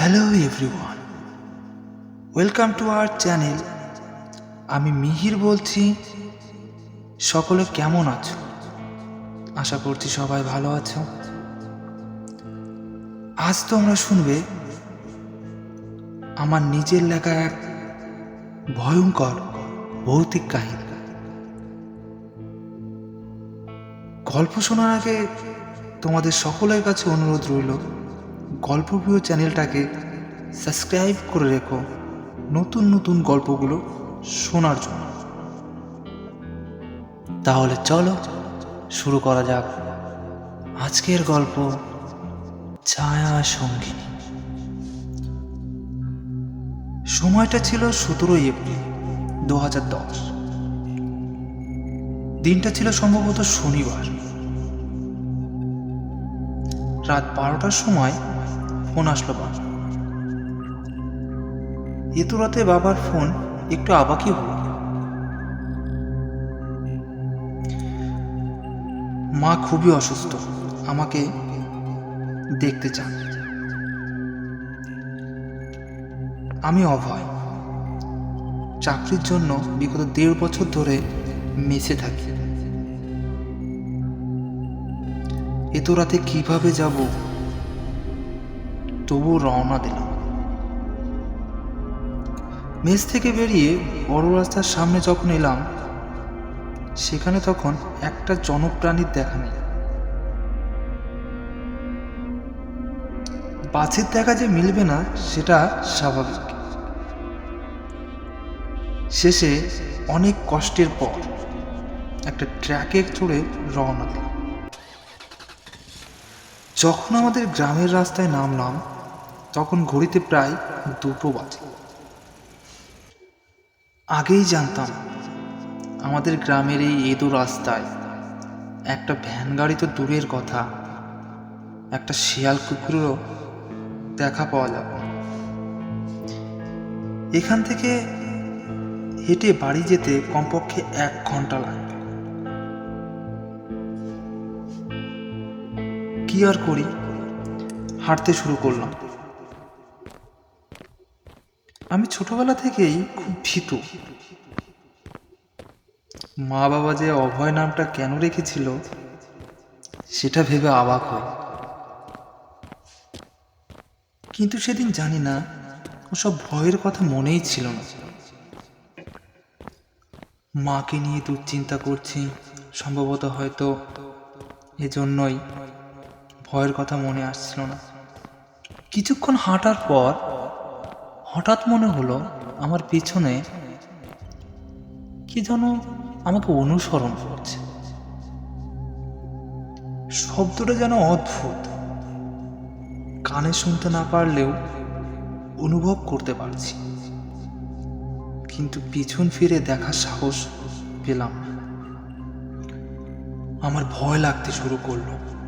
Hello everyone welcome to our channel আমি মিহির বলছি। সকলে কেমন আছো? আশা করছি সবাই ভালো আছো। আজ তোমরা শুনবে আমার নিজের লেখা এক ভয়ঙ্কর ভৌতিক কাহিনী। গল্প শোনার আগে তোমাদের সকলের কাছে অনুরোধ রইল গল্পপ্রিয় চ্যানেলটাকে সাবস্ক্রাইব করে রেখো নতুন নতুন গল্পগুলো শোনার জন্য। তাহলে চলো শুরু করা যাক। আজকের গল্প ছায়া সঙ্গিনী। সময়টা ছিল সতেরোই এপ্রিল দু হাজার দশ। দিনটা ছিল সম্ভবত শনিবার। রাত বারোটার সময় ফোন আসলো বাবা এত রাতে বাবার ফোন একটু আবাকি হলো। মা খুবই অসুস্থ, আমাকে দেখতে চান। আমি অভয়, চাকরির জন্য বিগত দেড় বছর ধরে মেসে থাকি। এত রাতে কীভাবে যাব? তবু রওনা দিলাম। মেস থেকে বেরিয়ে বড় রাস্তার সামনে যখন এলাম, সেখানে তখন একটা জনপ্রাণীর দেখা নেই বাসের দেখা যে মিলবে না, সেটা স্বাভাবিক। শেষে অনেক কষ্টের পর একটা ট্র্যাকে চড়ে রওনা দিলাম। যখন আমাদের গ্রামের রাস্তায় নামলাম, তখন ঘড়িতে প্রায় দুটো বাজে। আগেই জানতাম, আমাদের গ্রামের এই এদো রাস্তায় একটা ভ্যান গাড়ি তো দূরের কথা, একটা শিয়াল কুকুরেরও দেখা পাওয়া যাবে। এখান থেকে হেঁটে বাড়ি যেতে কমপক্ষে এক ঘণ্টা লাগবে কি আর করি? হাঁটতে শুরু করলাম। আমি ছোটবেলা থেকেই খুব ভীতু। মা বাবা যে অভয় নামটা কেন রেখেছিল, সেটা ভেবে অবাক হয় কিন্তু সেদিন জানি না, ওসব ভয়ের কথা মনেই ছিল না। মাকে নিয়ে দুশ্চিন্তা করছি, সম্ভবত হয়তো এজন্যই ভয়ের কথা মনে আসছিল না। কিছুক্ষণ হাঁটার পর হঠাৎ মনে হলো আমার পিছনে কি যেন আমাকে অনুসরণ করছে। শব্দটা যেন অদ্ভুত। কানে শুনতে না পারলেও অনুভব করতে পারছি। কিন্তু পিছন ফিরে দেখার সাহস পেলাম আমার ভয় লাগতে শুরু করল।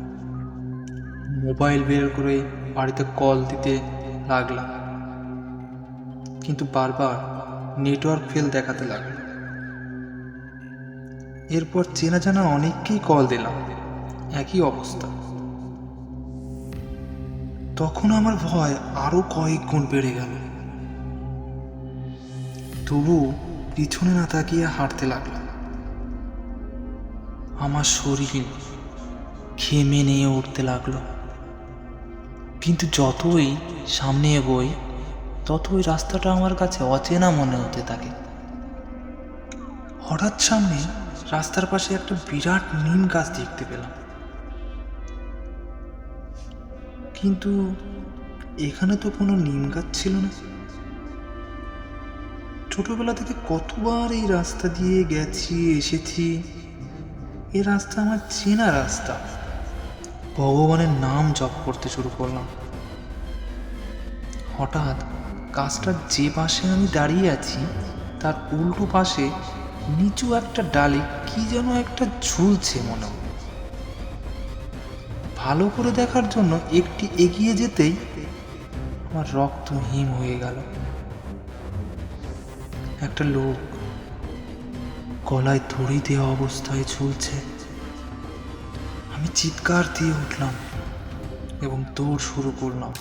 মোবাইল বের করে বাড়িতে কল দিতে লাগলাম। কিন্তু বারবার নেটওয়ার্ক ফেল দেখাতে লাগল। এরপর চেনা জানা অনেককেই কল দিলাম। একই অবস্থা। তখন আমার ভয় আরও কয়েক গুণ বেড়ে গেল। তবু পিছনে না তাকিয়ে হাঁটতে লাগলাম। আমার শরীর ঘেমে নিয়ে উঠতে লাগল। কিন্তু যতই সামনে এগোই, ততই রাস্তাটা আমার কাছে অচেনা মনে হতে থাকে। হঠাৎ সামনে রাস্তার পাশে একটা বিরাট নিম গাছ দেখতে পেলাম। কিন্তু এখানে তো কোনো নিম গাছ ছিল না। ছোটবেলা থেকে কতবার এই রাস্তা দিয়ে গেছি, এসেছি, এ রাস্তা আমার চেনা রাস্তা। ভগবানের নাম জপ করতে শুরু করলাম। হঠাৎ গাছটার যে পাশে আমি দাঁড়িয়ে আছি, তার উল্টো পাশে নিচু একটা ডালে কি যেন একটা ঝুলছে মনে ভালো করে দেখার জন্য একটি এগিয়ে যেতেই আমার রক্ত হিম হয়ে গেল। একটা লোক গলায় দড়ি দেওয়া অবস্থায় ঝুলছে। আমি চিৎকার দিয়ে উঠলাম এবং দৌড় শুরু করলাম।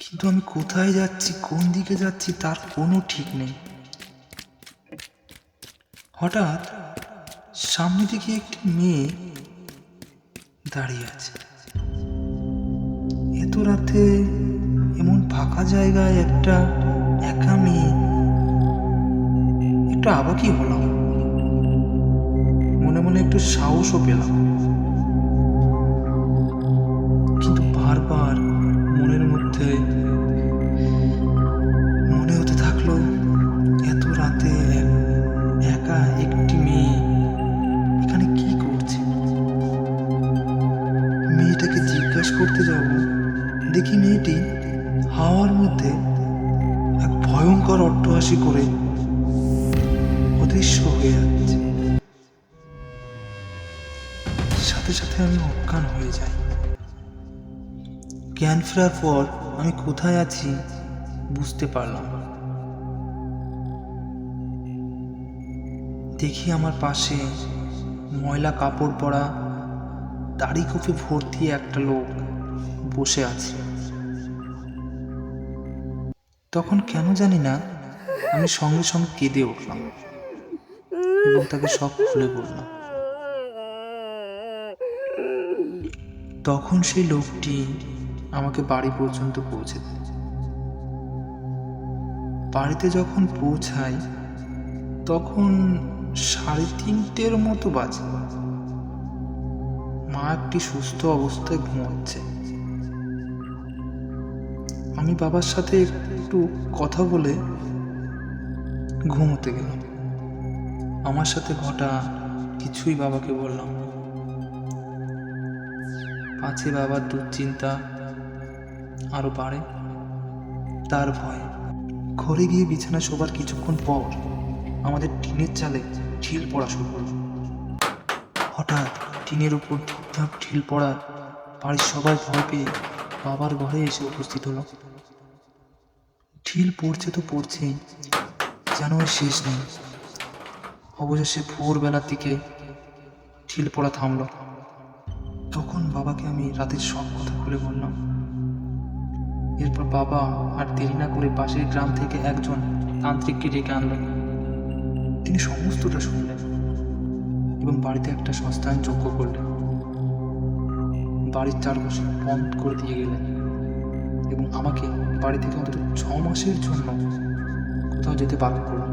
কিন্তু আমি কোথায় যাচ্ছি, কোন দিকে যাচ্ছি তার কোনো ঠিক নেই। হঠাৎ সামনে দিকে একটি মেয়ে দাঁড়িয়ে আছে। এত রাতে এমন ফাঁকা জায়গায় একটা একা মেয়ে, একটু আবাকই হলাম। মনে মনে একটু সাহসও পেলাম। কিন্তু বারবার মনের মধ্যে মনে হতে থাকল, এত রাতে একা একটি মেয়ে, এখানে কি করছে? মেয়েটাকে জিজ্ঞাসা করতে যাব, দেখি মেয়েটি হাওয়ার মধ্যে এক ভয়ঙ্কর অট্টহাসি করে অদৃশ্য হয়ে যাচ্ছে। সাথে সাথে আমি অজ্ঞান হয়ে যাই। জ্ঞান ফেরার পর আমি কোথায় আছি বুঝতে পারলাম দেখি আমার পাশে ময়লা কাপড় পরা দাড়ি কপি ভর্তি একটা লোক বসে আছে। তখন কেন জানি না আমি সঙ্গে সঙ্গে কেঁদে উঠলাম এবং তাকে সব খুলে বললাম। তখন সেই লোকটি আমাকে বাড়ি পর্যন্ত পৌঁছে দেয়। বাড়িতে যখন পৌঁছাই, তখন সাড়ে তিনটের মতো বাজে। মা একটি সুস্থ অবস্থায় ঘুমাচ্ছে। আমি বাবার সাথে একটু কথা বলে ঘুমোতে গেলাম। আমার সাথে ঘটা কিছুই বাবাকে বললাম পাছে বাবার দুশ্চিন্তা। আরও বাড়ে। তার ভয়। ঘরে গিয়ে বিছানা শোবার কিছুক্ষণ পর আমাদের টিনের চালে ঢিল পড়া শুরু হলো। হঠাৎ টিনের উপর ধূপধাপ ঢিল পড়ার বাড়ির সবাই ভয় পেয়ে বাবার ঘরে এসে উপস্থিত হলো। ঢিল পড়ছে তো পড়ছেই, যেন শেষ নেই। অবশেষে ভোরবেলার দিকে ঢিল পড়া থামলো। তখন বাবাকে আমি রাতের সব কথা খুলে বললাম। এরপর বাবা আর দেরি না করে পাশের গ্রাম থেকে একজন তান্ত্রিককে ডেকে আনলেন তিনি সমস্তটা শুনলেন এবং বাড়িতে একটা সংস্থান যোগ্য করলেন। বাড়ির চারপাশে বন্ধ করে দিয়ে গেলেন এবং আমাকে বাড়ি থেকে অন্তত ছ মাসের জন্য কোথাও যেতে বাধ্য করলেন।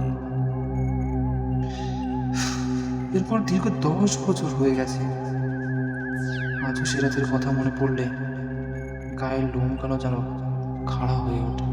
এরপর দীর্ঘ দশ বছর হয়ে গেছে আজও সে রাতের কথা মনে পড়লে গায়ের লোম কেন যেন খাড়া হয়ে ওঠে।